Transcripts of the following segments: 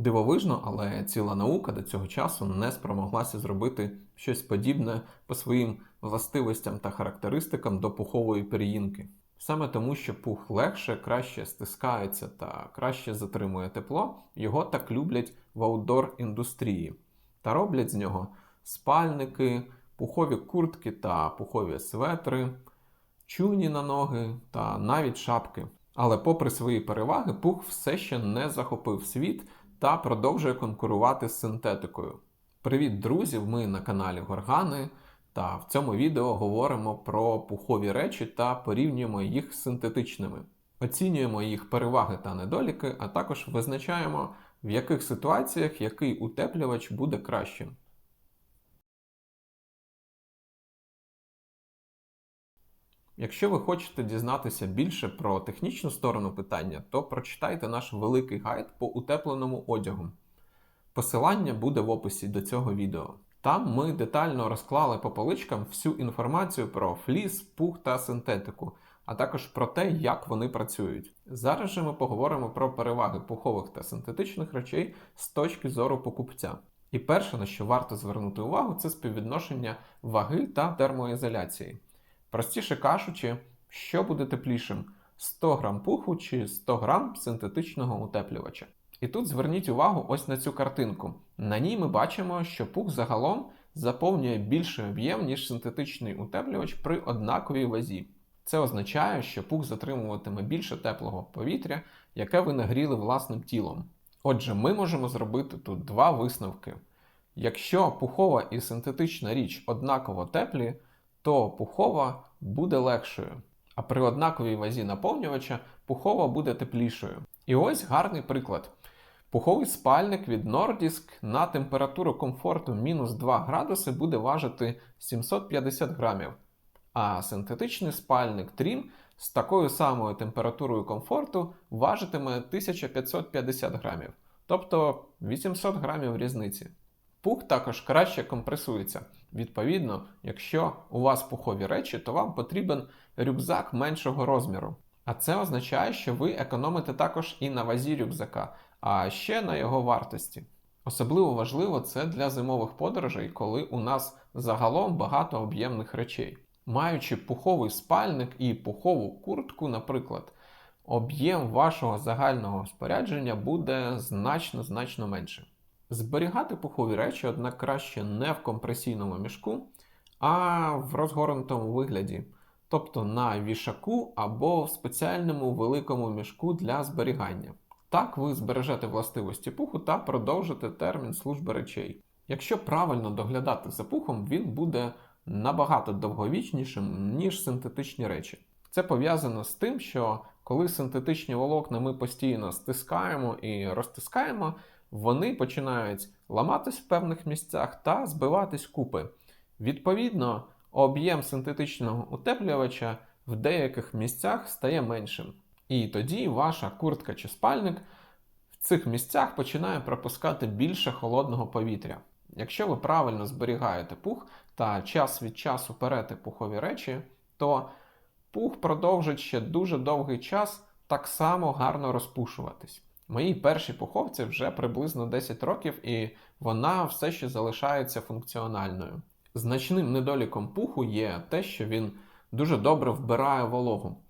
Дивовижно, але ціла наука до цього часу не спромоглася зробити щось подібне по своїм властивостям та характеристикам до пухової пір'їнки. Саме тому, що пух легше, краще стискається та краще затримує тепло, його так люблять в аутдор індустрії та роблять з нього спальники, пухові куртки та пухові светри, чуні на ноги та навіть шапки. Але, попри свої переваги, пух все ще не захопив світ та продовжує конкурувати з синтетикою. Привіт, друзі! Ми на каналі Горгани. Та в цьому відео говоримо про пухові речі та порівнюємо їх з синтетичними. Оцінюємо їх переваги та недоліки, а також визначаємо, в яких ситуаціях який утеплювач буде кращим. Якщо ви хочете дізнатися більше про технічну сторону питання, то прочитайте наш великий гайд по утепленому одягу. Посилання буде в описі до цього відео. Там ми детально розклали по поличкам всю інформацію про фліс, пух та синтетику, а також про те, як вони працюють. Зараз же ми поговоримо про переваги пухових та синтетичних речей з точки зору покупця. І перше, на що варто звернути увагу, це співвідношення ваги та термоізоляції. Простіше кажучи, що буде теплішим: 100 грам пуху чи 100 грам синтетичного утеплювача. І тут зверніть увагу ось на цю картинку. На ній ми бачимо, що пух загалом заповнює більший об'єм, ніж синтетичний утеплювач при однаковій вазі. Це означає, що пух затримуватиме більше теплого повітря, яке ви нагріли власним тілом. Отже, ми можемо зробити тут два висновки. Якщо пухова і синтетична річ однаково теплі, то пухова буде легшою, а при однаковій вазі наповнювача пухова буде теплішою. І ось гарний приклад. Пуховий спальник від Nordisk на температуру комфорту мінус 2 градуси буде важити 750 грамів, а синтетичний спальник Trim з такою самою температурою комфорту важитиме 1550 грамів, тобто 800 грамів різниці. Пух також краще компресується. Відповідно, якщо у вас пухові речі, то вам потрібен рюкзак меншого розміру. А це означає, що ви економите також і на вазі рюкзака, а ще на його вартості. Особливо важливо це для зимових подорожей, коли у нас загалом багато об'ємних речей. Маючи пуховий спальник і пухову куртку, наприклад, об'єм вашого загального спорядження буде значно значно менше. Зберігати пухові речі, однак краще не в компресійному мішку, а в розгорнутому вигляді, тобто на вішаку або в спеціальному великому мішку для зберігання. Так ви збережете властивості пуху та продовжите термін служби речей. Якщо правильно доглядати за пухом, він буде набагато довговічнішим, ніж синтетичні речі. Це пов'язано з тим, що коли синтетичні волокна ми постійно стискаємо і розтискаємо, вони починають ламатись в певних місцях та збиватись купи. Відповідно, об'єм синтетичного утеплювача в деяких місцях стає меншим. І тоді ваша куртка чи спальник в цих місцях починає пропускати більше холодного повітря. Якщо ви правильно зберігаєте пух та час від часу перете пухові речі, то пух продовжить ще дуже довгий час так само гарно розпушуватись. Моїй першій пуховці вже приблизно 10 років, і вона все ще залишається функціональною. Значним недоліком пуху є те, що він дуже добре вбирає вологу.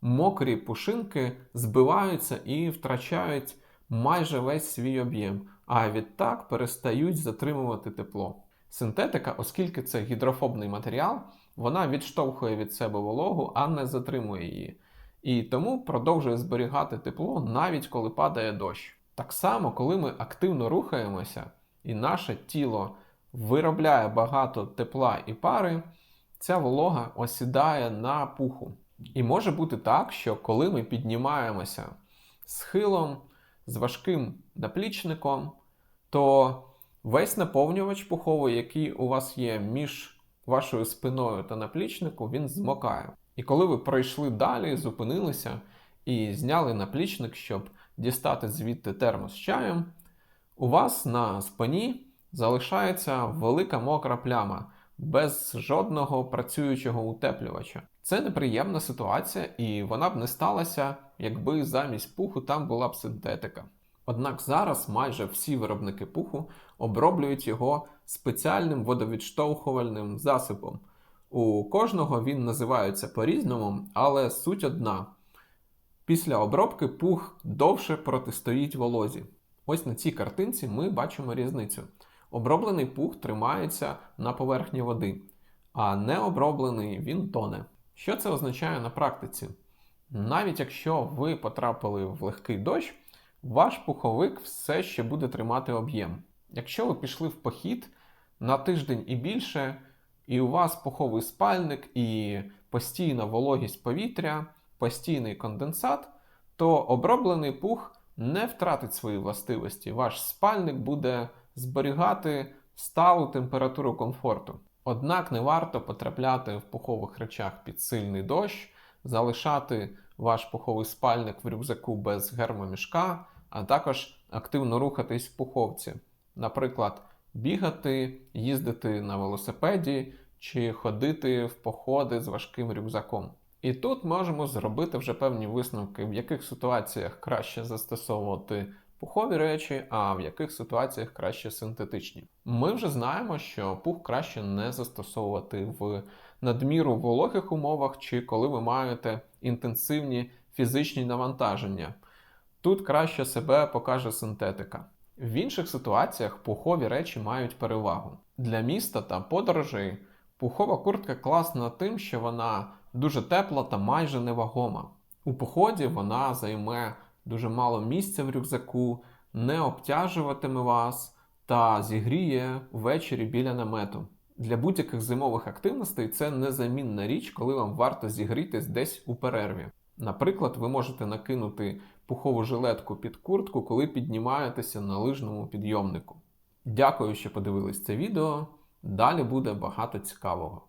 Мокрі пушинки збиваються і втрачають майже весь свій об'єм, а відтак перестають затримувати тепло. Синтетика, оскільки це гідрофобний матеріал, вона відштовхує від себе вологу, а не затримує її і тому продовжує зберігати тепло навіть коли падає дощ. Так само, коли ми активно рухаємося і наше тіло виробляє багато тепла і пари, ця волога осідає на пуху. І може бути так, що коли ми піднімаємося схилом, з важким наплічником, то весь наповнювач пуховий, який у вас є між вашою спиною та наплічником, він змокає. І коли ви пройшли далі, зупинилися і зняли наплічник, щоб дістати звідти термос з чаєм, у вас на спині залишається велика мокра пляма без жодного працюючого утеплювача. Це неприємна ситуація, і вона б не сталася, якби замість пуху там була б синтетика. Однак зараз майже всі виробники пуху оброблюють його спеціальним водовідштовхувальним засобом. У кожного він називається по-різному, але суть одна. Після обробки пух довше протистоїть волозі. Ось на цій картинці ми бачимо різницю. Оброблений пух тримається на поверхні води, а необроблений він тоне. Що це означає на практиці? Навіть якщо ви потрапили в легкий дощ, ваш пуховик все ще буде тримати об'єм. Якщо ви пішли в похід на тиждень і більше, і у вас пуховий спальник і постійна вологість повітря, постійний конденсат, то оброблений пух не втратить свої властивості. Ваш спальник буде зберігати сталу температуру комфорту. Однак не варто потрапляти в пухових речах під сильний дощ, залишати ваш пуховий спальник в рюкзаку без гермомішка, а також активно рухатись в пуховці. Наприклад, бігати, їздити на велосипеді чи ходити в походи з важким рюкзаком. І тут можемо зробити вже певні висновки, в яких ситуаціях краще застосовувати пухові речі, а в яких ситуаціях краще синтетичні. Ми вже знаємо, що пух краще не застосовувати в надміру вологих умовах чи коли ви маєте інтенсивні фізичні навантаження. Тут краще себе покаже синтетика. В інших ситуаціях пухові речі мають перевагу. Для міста та подорожей пухова куртка класна тим, що вона дуже тепла та майже невагома. У поході вона займе дуже мало місця в рюкзаку, не обтяжуватиме вас та зігріє ввечері біля намету. Для будь-яких зимових активностей це незамінна річ, коли вам варто зігрітись десь у перерві. Наприклад, ви можете накинути пухову жилетку під куртку, коли піднімаєтеся на лижному підйомнику. Дякую, що подивились це відео. Далі буде багато цікавого.